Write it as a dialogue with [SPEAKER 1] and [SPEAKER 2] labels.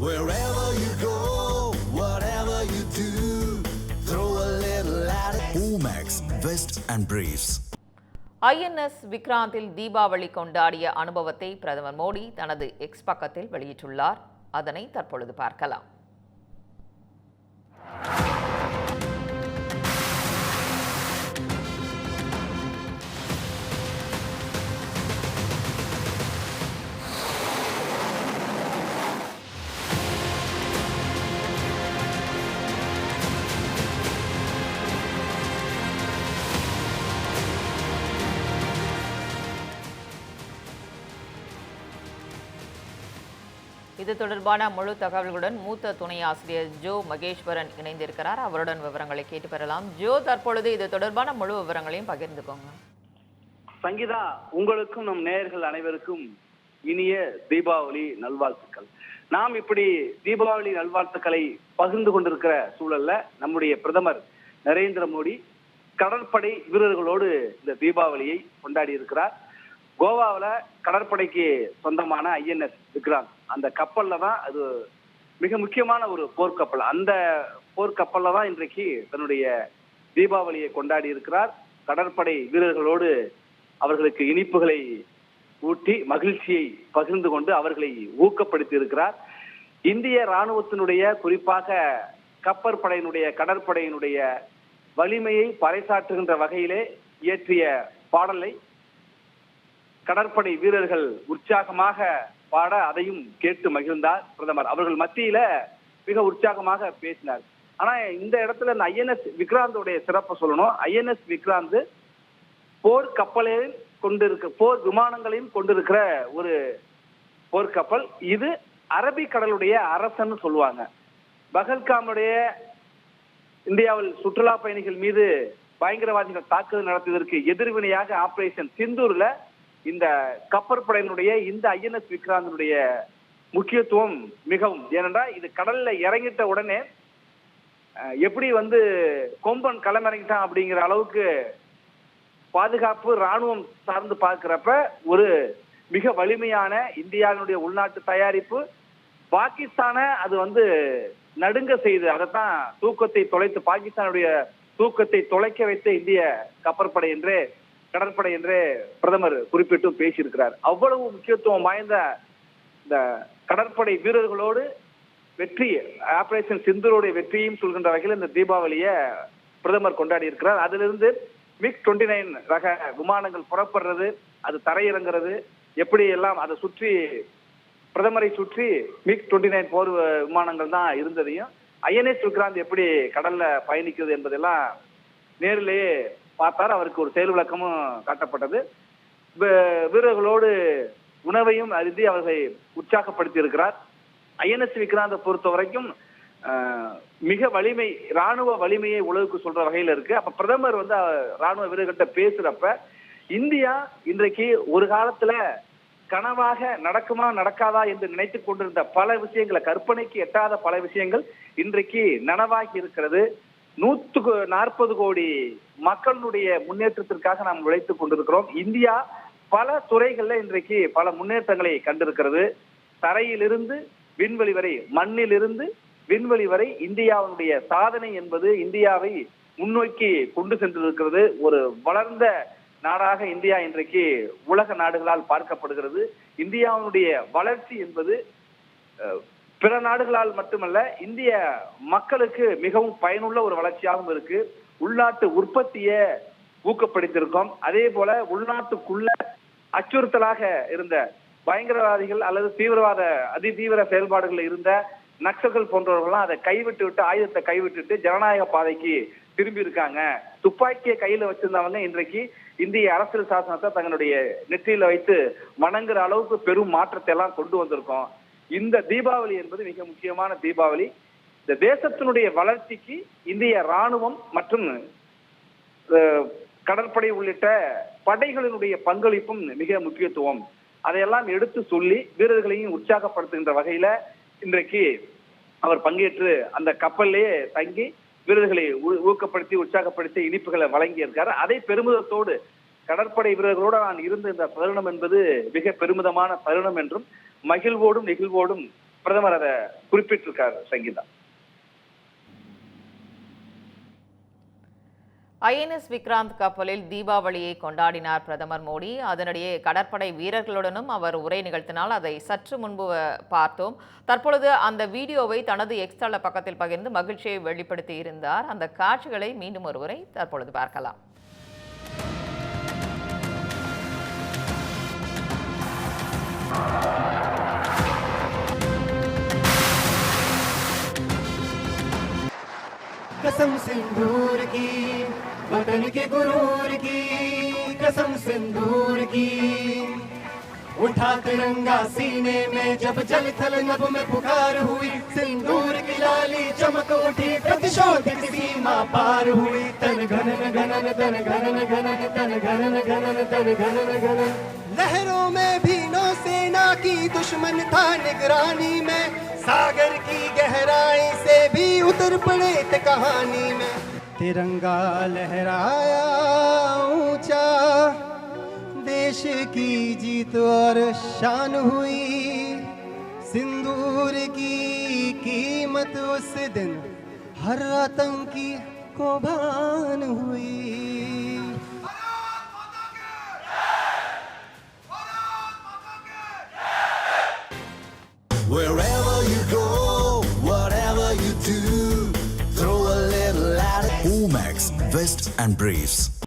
[SPEAKER 1] Wherever you go, whatever you do, throw a little at it. Omax, Vest and Briefs.
[SPEAKER 2] INS விக்ராந்தில் Deepavali கொண்டாடிய அனுபவத்தை பிரதமர் மோடி தனது X பக்கத்தில் வெளியிட்டுள்ளார் அதனை தற்பொழுது பார்க்கலாம் இது தொடர்பான முழு தகவல்களுடன் மூத்த துணை ஆசிரியர் ஜோ மகேஸ்வரன் இணைந்திருக்கிறார். அவருடன் விவரங்களை கேட்டு பெறலாம். ஜோ தற்பொழுது இது தொடர்பான முழு விவரங்களையும் பகிர்ந்துக்கோங்க.
[SPEAKER 3] சங்கீதா உங்களுக்கும் நம் நேயர்கள் அனைவருக்கும் இனிய தீபாவளி நல்வாழ்த்துக்கள். நாம் இப்படி தீபாவளி நல்வாழ்த்துக்களை பகிர்ந்து கொண்டிருக்கிற சூழல்ல நம்முடைய பிரதமர் நரேந்திர மோடி கடற்படை வீரர்களோடு இந்த தீபாவளியை கொண்டாடி இருக்கிறார். கோவாவில் கடற்படைக்கு சொந்தமான ஐஎன்எஸ் விக்ராந்த் அந்த கப்பல்ல தான் அது மிக முக்கியமான ஒரு போர்க்கப்பல் அந்த போர்க்கப்பல்ல தான் இன்றைக்கு தன்னுடைய தீபாவளியை கொண்டாடி இருக்கிறார். கடற்படை வீரர்களோடு அவர்களுக்கு இனிப்புகளை ஊட்டி மகிழ்ச்சியை பகிர்ந்து கொண்டு அவர்களை ஊக்கப்படுத்தி இருக்கிறார். இந்திய ராணுவத்தினுடைய குறிப்பாக கப்பற்படையினுடைய கடற்படையினுடைய வலிமையை பறைசாற்றுகின்ற வகையிலே இயற்றிய பாடலை கடற்படை வீரர்கள் உற்சாகமாக பாட அதையும் கேட்டு மகிழ்ந்தார் பிரதமர். அவர்கள் மத்தியில மிக உற்சாகமாக பேசினார். ஆனா இந்த இடத்துல இந்த ஐஎன்எஸ் விக்ராந்தோடைய சிறப்பை சொல்லணும். ஐஎன்எஸ் விக்ராந்த் போர் கப்பலையும் கொண்டிருக்க போர் விமானங்களையும் கொண்டிருக்கிற ஒரு போர்க்கப்பல். இது அரபிக்கடலுடைய அரசன்னு சொல்லுவாங்க. பகல்காமுடைய இந்தியாவில் சுற்றுலா பயணிகள் மீது பயங்கரவாதிகள் தாக்குதல் நடத்தியதற்கு எதிர்வினையாக ஆபரேஷன் சிந்தூர்ல இந்த கப்பற்படையினுடைய இந்த ஐஎன்எஸ் விக்ராந்தனுடைய முக்கியத்துவம் மிகவும். ஏனென்றால் இது கடல்ல இறங்கிட்ட உடனே எப்படி வந்து கொம்பன் களமிறங்கிட்டான் அப்படிங்கிற அளவுக்கு பாதுகாப்பு ராணுவம் சார்ந்து பார்க்கிறப்ப ஒரு மிக வலிமையான இந்தியாவினுடைய உள்நாட்டு தயாரிப்பு பாகிஸ்தான அது வந்து நடுங்க செய்து அதைத்தான் தூக்கத்தை தொலைத்து பாகிஸ்தானுடைய தூக்கத்தை தொலைக்க வைத்த இந்திய கப்பற்படை என்றே கடற்படை என்றே பிரதமர் குறிப்பிட்டு பேசியிருக்கிறார். அவ்வளவு முக்கியத்துவம் வாய்ந்த இந்த கடற்படை வீரர்களோடு வெற்றி ஆபரேஷன் சிந்தூருடைய வெற்றியும் சொல்கின்ற வகையில் இந்த தீபாவளியை பிரதமர் கொண்டாடி இருக்கிறார் அதிலிருந்து மிக் டுவெண்ட்டி நைன் ரக விமானங்கள் புறப்படுறது அது தரையிறங்குறது எப்படி எல்லாம் அதை சுற்றி பிரதமரை சுற்றி மிக் டுவெண்ட்டி நைன் போர் விமானங்கள் தான் இருந்ததையும் ஐஎன்எஸ் விக்ராந்த் எப்படி கடல்ல பயணிக்கிறது என்பதெல்லாம் நேரிலேயே பார்த்தார். அவருக்கு ஒரு செயல் விளக்கமும் காட்டப்பட்டது. வீரர்களோடு உணவையும் அருந்தி அவர்களை உற்சாகப்படுத்தி இருக்கிறார் ஐஎன்எஸ் விக்ராந்த பொறுத்த வரைக்கும் மிக வலிமை ராணுவ வலிமையை உலகுக்கு சொல்ற வகையில இருக்கு. அப்ப பிரதமர் வந்து ராணுவ வீரர்கிட்ட பேசுறப்ப இந்தியா இன்றைக்கு ஒரு காலத்துல கனவாக நடக்குமா நடக்காதா என்று நினைத்துக் கொண்டிருந்த பல விஷயங்களை கற்பனைக்கு எட்டாத பல விஷயங்கள் இன்றைக்கு நனவாகி இருக்கிறது. நூத்துக்கு நாற்பது கோடி மக்களுடைய முன்னேற்றத்திற்காக நாம் உழைத்துக் கொண்டிருக்கிறோம். இந்தியா பல துறைகள்ல இன்றைக்கு பல முன்னேற்றங்களை கண்டிருக்கிறது. தரையிலிருந்து விண்வெளி வரை மண்ணிலிருந்து விண்வெளி வரை இந்தியாவினுடைய சாதனை என்பது இந்தியாவை முன்னோக்கி கொண்டு சென்றிருக்கிறது. ஒரு வளர்ந்த நாடாக இந்தியா இன்றைக்கு உலக நாடுகளால் பார்க்கப்படுகிறது. இந்தியாவினுடைய வளர்ச்சி என்பது பிற நாடுகளால் மட்டுமல்ல இந்திய மக்களுக்கு மிகவும் பயனுள்ள ஒரு வளர்ச்சியாகவும் இருக்கு. உள்நாட்டு உற்பத்தியை ஊக்கப்படுத்தியிருக்கோம். அதே போல உள்நாட்டுக்குள்ள அச்சுறுத்தலாக இருந்த பயங்கரவாதிகள் அல்லது தீவிரவாத அதிதீவிர செயல்பாடுகள் இருந்த நக்சல்கள் போன்றவர்கள்லாம் அதை கைவிட்டு விட்டு ஆயுதத்தை கைவிட்டுட்டு ஜனநாயக பாதைக்கு திரும்பி இருக்காங்க துப்பாக்கியை கையில வச்சிருந்தவங்க இன்றைக்கு இந்திய அரசியல் சாசனத்தை தங்களுடைய நெற்றியில வைத்து வணங்குற அளவுக்கு பெரும் மாற்றத்தை எல்லாம் கொண்டு வந்திருக்கோம். இந்த தீபாவளி என்பது மிக முக்கியமான தீபாவளி. இந்த தேசத்தினுடைய வளர்ச்சிக்கு இந்திய ராணுவம் மற்றும் அஹ், கடற்படை உள்ளிட்ட படைகளினுடைய பங்களிப்பும் மிக முக்கியத்துவம். அதையெல்லாம் எடுத்து சொல்லி வீரர்களையும் உற்சாகப்படுத்துகின்ற வகையில இன்றைக்கு அவர் பங்கேற்று அந்த கப்பல்லையே தங்கி வீரர்களை ஊ- ஊக்கப்படுத்தி உற்சாகப்படுத்தி இனிப்புகளை வழங்கி இருக்காரு அதை பெருமிதத்தோடு கடற்படை வீரர்களோடு நான் இருந்த இந்த தருணம் என்பது மிக பெருமிதமான தருணம் என்றும் மகிழ்வோடும் நெகிழ்வோடும் பிரதமர் அதை குறிப்பிட்டிருக்கார் சங்கீதா.
[SPEAKER 2] ஐஎன்எஸ் விக்ராந்த் கப்பலில் தீபாவளியை கொண்டாடினார் பிரதமர் மோடி. அதனிடையே கடற்படை வீரர்களுடனும் அவர் உரை நிகழ்த்தினால் அதை சற்று முன்பு பார்த்தோம். தற்பொழுது அந்த வீடியோவை தனது எக்ஸ்தள பக்கத்தில் பகிர்ந்து மகிழ்ச்சியை வெளிப்படுத்தி இருந்தார். அந்த காட்சிகளை மீண்டும் ஒருவரை தற்பொழுது பார்க்கலாம்.
[SPEAKER 4] कसम सिंदूर की, वतन के गुरूर की, कसम सिंदूर की। उठा तिरंगा सीने में, जब जल थल नभ में पुकार हुई, सिंदूर की लाली चमक उठी, प्रतिशोध सीमा पार हुई। तन घनन घनन, तन घनन घनन, तन घनन घनन, तन घनन घनन। लहरों में भी नौसेना की दुश्मन था निगरानी में। सागर की गहराई से भी उतर पड़े थे कहानी में। तिरंगा लहराया ऊँचा, देश की जीत और शान हुई। सिंदूर की कीमत उस दिन हर आतंकी को भान हुई।
[SPEAKER 1] Vest and Briefs.